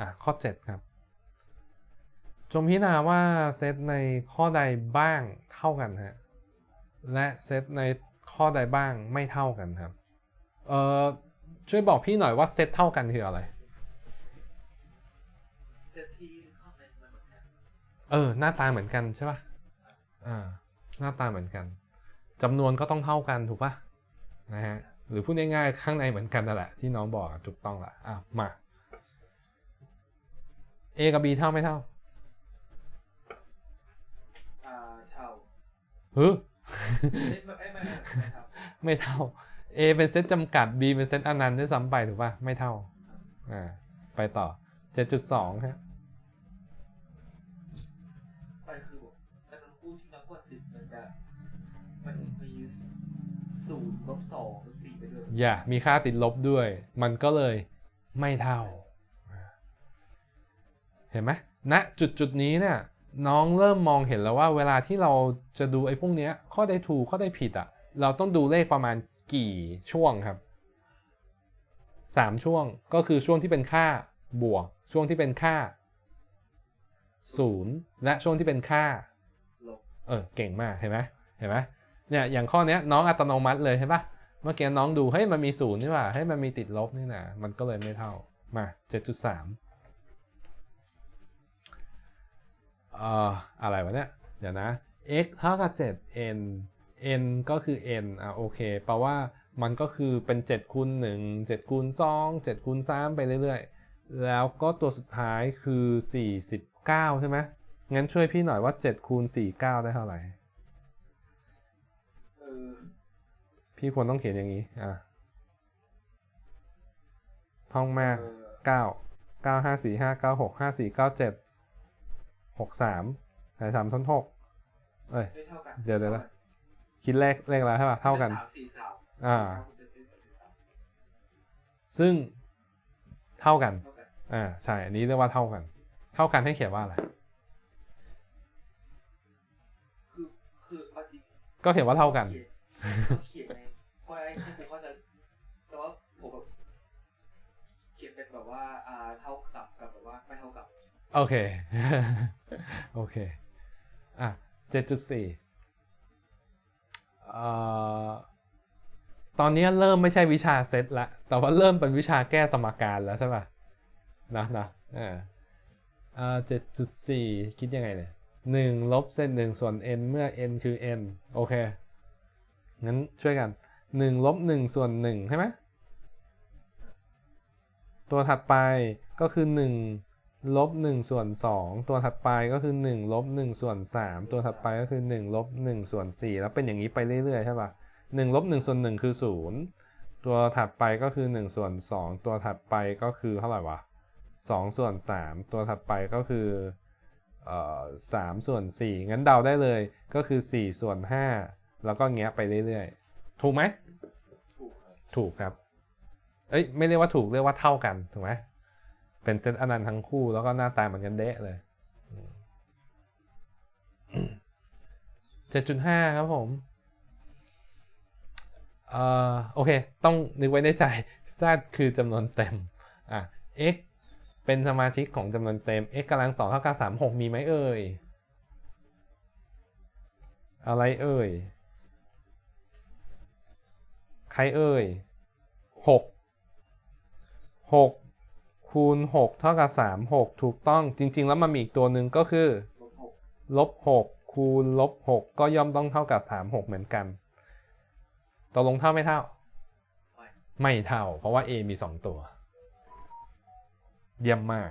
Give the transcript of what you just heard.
อะข้อ 7 ครับ จงพิจารณาว่าเซตในข้อใดบ้างเท่ากันฮะและเซตในข้อใดบ้างไม่เท่ากันครับเอ่อช่วยบอกพี่หน่อยว่าเซตเท่ากันคืออะไรเซตที่ข้างในมันเหมือนกันเออหน้าตาเหมือนกันใช่ป่ะอ่าหน้าตาเหมือนกันจำนวนก็ต้องเท่ากันถูกป่ะนะฮะหรือพูดง่ายๆข้างในเหมือนกันนั่นแหละที่น้องบอกอะถูกต้องละอะมา A กับ B เท่าไม่เท่าอ่าเท่าฮึไม่ไม่ไม่ไม่ไม่เท่าไม่เท่า A เป็นเซตจำกัด B เป็นเซตอนันต์ด้วยซ้ำไปถูกป่ะ ไม่เท่า อ่า ไปต่อ 7.2ฮะไปคือบอกจำนวนคู่ที่น้อยกว่าสิบมันจะมันมีศูนย์ลบสองลบสี่ไปด้วย อย่า มีค่าติดลบด้วย มันก็เลยไม่เท่าเห็นไหมณจุดจุดนี้เนี่ยน้องเริ่มมองเห็นแล้วว่าเวลาที่เราจะดูไอ้พวกเนี้ยข้อใดถูกข้อใดผิดอะ่ะ เราต้องดูเลขประมาณกี่ช่วงครับสามช่วงก็คือช่วงที่เป็นค่าบวก ช่วงที่เป็นค่าศูนย์และช่วงที่เป็นค่าลบเออเก่งมากเห็นไหมเห็นไหมเนี่ยอย่างข้อเนี้ยน้องอัตโนมัติเลยใช่ปะเมื่อกี้น้องดูเฮ้ยมันมีศูนย์นี่หว่าเฮ้ยมันมีติดลบนี่นะมันก็เลยไม่เท่ามา 7.3 เอ่ออะไรวะเนี่ยเดี๋ยวนะ x เท่ากับ 7 n n ก็คือ n อะโอเคแปลว่ามันก็คือเป็น7คูณ1 7คูณ2 7คูณ3ไปเรื่อยๆ แล้วก็ตัวสุดท้ายคือ 49 ใช่ไหมงั้นช่วยพี่หน่อยว่า7คูณ49 ได้เท่าไหร่พี่ควรต้องเขียนอย่างนี้ อะ ท่องมากเออ9 9 5 4 5 9 6 5 4 9 7 6 3หาย3ส้น6เอ้ย ไม่เท่ากันเดี๋ยวเดี๋ยวนะ คิดเลขเลขแล้วใช่ป่ะเท่ากัน สามสี่สามอ่า ซึ่งเท่ากัน เท่ากันอ่าใช่ อันนี้เรียกว่าเท่ากัน เท่ากันให้เขียนว่าอะไร คือคือเอาจริงก็เขียนว่าเท่ากัน เขียนเขียนในเพราะไอ้ที่กูเข้าใจแต่ว่าผมแบบเขียนเป็นแบบว่าอ่าเท่ากับกับแบบว่าไม่เท่ากับ โอเค โอเค อะเจ็ดจุดสี่เอ่อตอนนี้เริ่มไม่ใช่วิชาเซตละ แต่ว่าเริ่มเป็นวิชาแก้สมการแล้วใช่ป่ะ นะนะอ่าเอ่อเจ็ดจุดสี่คิดยังไงเนี่ยหนึ่งลบเส้นหนึ่งส่วน n เมื่อ n คือ n โอเค งั้นช่วยกันหนึ่งลบหนึ่งส่วนหนึ่งใช่ไหมตัวถัดไปก็คือ1 ลบ1ส่วน2ตัวถัดไปก็คือ1ลบ1ส่วน3ตัวถัดไปก็คือ1ลบ1ส่วน4แล้วเป็นอย่างนี้ไปเรื่อยๆใช่ปะ1ลบ1ส่วน1คือ 0 ตัวถัดไปก็คือ1ส่วน2ตัวถัดไปก็คือเท่าไหร่วะ2ส่วน3ตัวถัดไปก็คือเอ่อ3ส่วน4งั้นเดาได้เลยก็คือ 4 ส่วน 5 แล้วก็เงี้ยไปเรื่อยๆ ถูกไหมถูกครับถูกครับเอ้ยไม่เรียกว่าถูกเรียกว่าเท่ากันถูกไหม เป็นเซตอนันต์ทั้งคู่แล้วก็หน้าตาเหมือนกันเดะเลยเจ็ดจุดห้าครับผมเอ่อโอเค ต้องนึกไว้ในใจ z คือจำนวนเต็ม อะ x เป็นสมาชิกของจำนวนเต็ม x กำลังสองเท่ากับสามหกมีไหมเอ่ย อะไรเอ่ย ใครเอ่ยหกหก คูณหกเท่ากับสามหกถูกต้องจริง ๆ แล้วมันมีอีกตัวหนึ่งก็คือลบหกลบหกคูณลบหกก็ย่อมต้องเท่ากับสามหกเหมือนกันตกลงเท่าไม่เท่า ไม่ไม่เท่า เพราะว่า a มีสองตัว เยี่ยมมาก